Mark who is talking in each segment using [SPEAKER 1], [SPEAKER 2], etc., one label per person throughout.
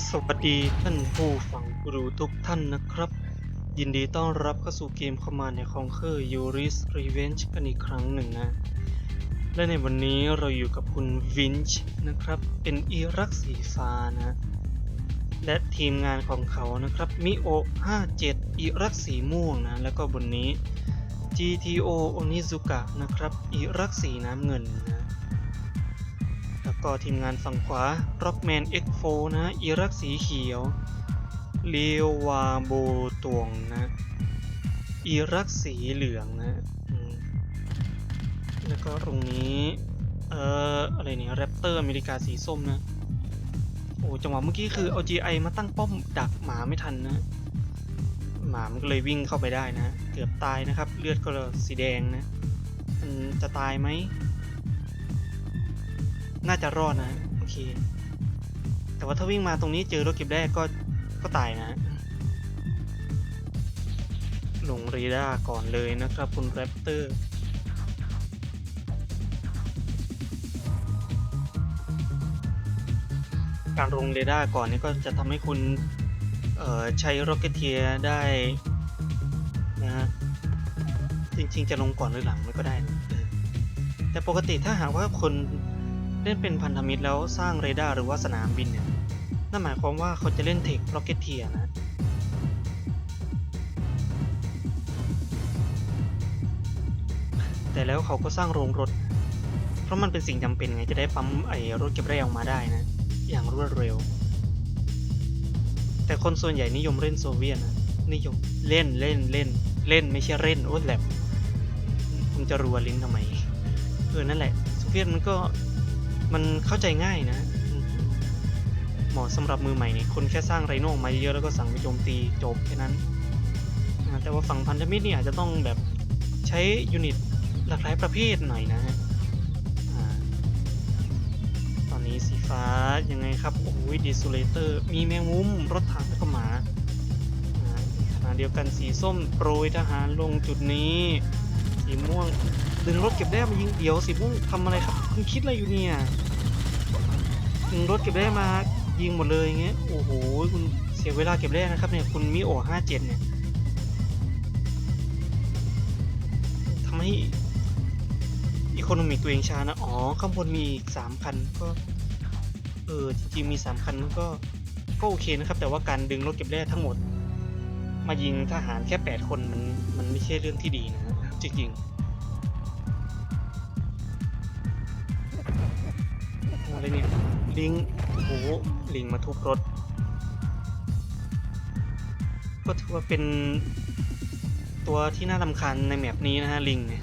[SPEAKER 1] สวัสดีท่านผู้ฟังผู้ดูทุกท่านนะครับ ยินดีต้อนรับเข้าสู่เกมคอมมานด์ในคองเคอร์ยูริสรีเวนจ์กันอีกครั้งหนึ่งนะ และในวันนี้เราอยู่กับคุณวินช์นะครับ เป็นอีรักสีฟ้านะ และทีมงานของเขานะครับ มิโอ 57 อีรักสีม่วงนะ แล้วก็บนนี้ GTO Onizuka นะครับ อีรักสีน้ำเงินนะ แล้วก็ทีมงานฝั่งขวา Rockman X4 นะอีรักสีเขียวเลียววาโบตวงนะอีรักสีเหลืองนะแล้วก็ตรงนี้เอ่ออะไรเนี่ยแรปเตอร์อเมริกาสีส้มนะโอ้จังหวะเมื่อกี้คือเอา GI มาตั้งป้อมดักหมาไม่ทันนะหมามันก็เลยวิ่งเข้าไปได้นะ เกือบตายนะครับ เลือดก็สีแดงนะ มันจะตายไหม น่าจะรอดนะ โอเค แต่ว่าถ้าวิ่งมาตรงนี้เจอรถเก็บแรกก็ก็ตายนะลงเรดาร์ก่อนเลยนะครับคุณแรปเตอร์การลงเรดาร์ก่อนนี่ก็จะทำให้คุณเอ่อใช้ร็อกเกตเทียได้นะฮะจริงๆจะลงก่อนหรือหลังมันก็ได้นะแต่ปกติถ้าหากว่าคน เล่นเป็นพันธมิตรแล้วสร้างเรดาร์หรือว่าสนามบินเนี่ยนั่นหมายความว่าเขาจะเล่นเทคร็อกเกตเทียนะแต่แล้วเขาก็สร้างโรงรถ เพราะมันเป็นสิ่งจำเป็นไงจะได้ปั๊มไอ้รถเก็บแร่ออกมาได้นะ อย่างรวดเร็ว แต่คนส่วนใหญ่นิยมเล่นโซเวียตนะนิยมเล่นเล่นเล่นเล่นไม่ใช่เล่นโอ้แหลบคุณจะรัวลิ้นทำไมเออนั่นแหละโซเวียตมันก็ มันเข้าใจง่ายนะเหมาะสำหรับมือใหม่เนี่ยคนแค่สร้างไรโน่ออกมาเยอะแล้วก็สั่งไปโจมตีจบแค่นั้นแต่ว่าฝั่งพันธมิตรนี่อาจจะต้องแบบใช้ยูนิตหลากหลายประเภทหน่อยนะฮะตอนนี้สีฟ้ายังไงครับ โอ้ยดิสูเลเตอร์ มีแมงมุม รถถังแล้วก็หมาอ่าขณะเดียวกันสีส้มโปรยทหารลงจุดนี้ สีม่วง ดึงรถเก็บได้มายิงเดี๋ยวสีม่งทำอะไรครับคุณคิดอะไรอยู่เนี่ยดึงรถเก็บได้มายิงหมดเลยอย่างเงี้ยโอ้โหคุณเสียเวลาเก็บได้นะครับเนี่ยคุณมิโอห้าเจ็ดเนี่ยทำให้อีโคโนมิกตัวเองช้านะ อ๋อ ข้างบนมีอีกสามคันก็ เออ จริงๆ มีสามคันมันก็ ก็โอเคนะครับ แต่ว่าการดึงรถเก็บแร่ทั้งหมด มายิงทหารแค่แปดคนมัน มันไม่ใช่เรื่องที่ดีนะจริงๆ อะไรเนี่ย ลิงโอ้โหลิงมาทุบรถ ก็ถือว่าเป็นตัวที่น่ารำคาญในแมปนี้นะฮะ ลิงเนี่ย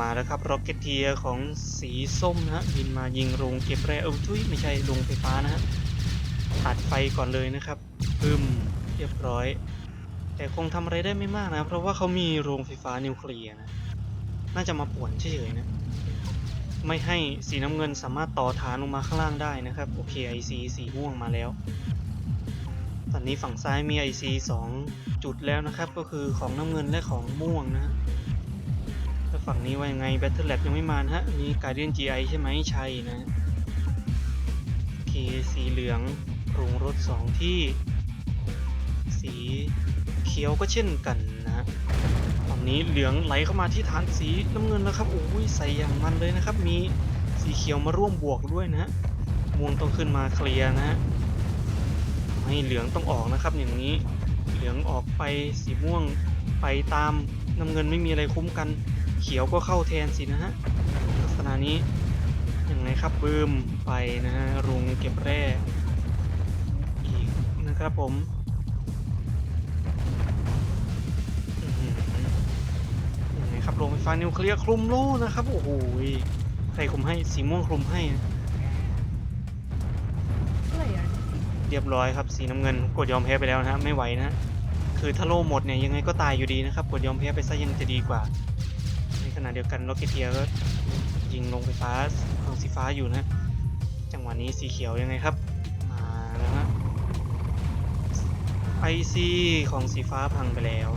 [SPEAKER 1] มาแล้วครับร็อกเก็ตเทียของสีส้มนะฮะบินมายิงโรงเก็บแร่เออทุยไม่ใช่โรงไฟฟ้านะฮะ ตัดไฟก่อนเลยนะครับปึมเรียบร้อย แต่คงทำอะไรได้ไม่มากนะ เพราะว่าเขามีโรงไฟฟ้านิวเคลียร์นะ น่าจะมาป่วนเฉยๆนะ ไม่ให้สีน้ำเงินสามารถต่อฐานลงมาข้างล่างได้นะครับ โอเคไอซีสีม่วงมาแล้ว ตอนนี้ฝั่งซ้ายมี IC 2จุดแล้วนะครับ ก็คือของน้ำเงินและของม่วงนะแล้วฝั่งนี้ว่ายังไง Battle Lab ยังไม่มานะฮะอันนี้ Guardian GI ใช่ไหมใช่นะโอเคสีเหลือง โรงรถ2ที่ สีเขียวก็เช่นกันนะฮะฝั่งนี้เหลืองไหลเข้ามาที่ฐานสีน้ำเงินแล้วครับโอ้ยใส่อย่างมันเลยนะครับ มีสีเขียวมาร่วมบวกด้วยนะฮะม่วงต้องขึ้นมาเคลียร์นะฮะให้เหลืองต้องออกนะครับ อย่างนี้เหลืองออกไปสีม่วงไปตามน้ำเงินไม่มีอะไรคุ้มกัน เขียวก็เข้าแทนสินะฮะลักษณะนี้ยังไงครับบืมไปนะฮะรุงเก็บแร่ ครับผมอื้อหือยังไงครับโรงไฟฟ้านิวเคลียร์คลุมโล่นะครับ โอ้โหใครคลุมให้สีม่วงคลุมให้นะ
[SPEAKER 2] Player
[SPEAKER 1] เรียบร้อยครับสีน้ำเงินกดยอมแพ้ไปแล้วนะฮะไม่ไหวนะคือถ้าโล่หมดเนี่ยยังไงก็ตายอยู่ดีนะครับกดยอมแพ้ไปซะยังจะดีกว่า ในขณะเดียวกันล็อกเกเทียก็ยิงลงไฟฟ้าของสีฟ้าอยู่นะ จังหวะนี้สีเขียวยังไงครับ มาแล้วฮะ IC ของสีฟ้าพังไปแล้ว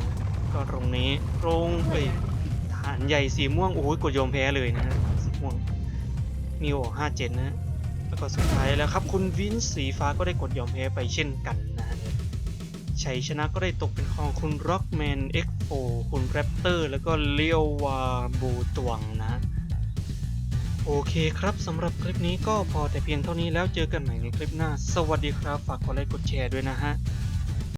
[SPEAKER 1] ก็ตรงนี้โรงเอ้ยฐานใหญ่สีม่วงโอ้ยกดยอมแพ้เลยนะฮะสีม่วงนิวห้าเจ็ดนะแล้วก็สุดท้ายแล้วครับคุณวินสีฟ้าก็ได้กดยอมแพ้ไปเช่นกันนะชัยชนะก็ได้ตกเป็นของคุณร็อกแมน X4 คุณแรปเตอร์แล้วก็เลียววาบูตวงนะโอเคครับสำหรับคลิปนี้ก็พอแต่เพียงเท่านี้แล้วเจอกันใหม่ในคลิปหน้า สวัสดีครับ ฝากกดไลค์กดแชร์ด้วยนะฮะ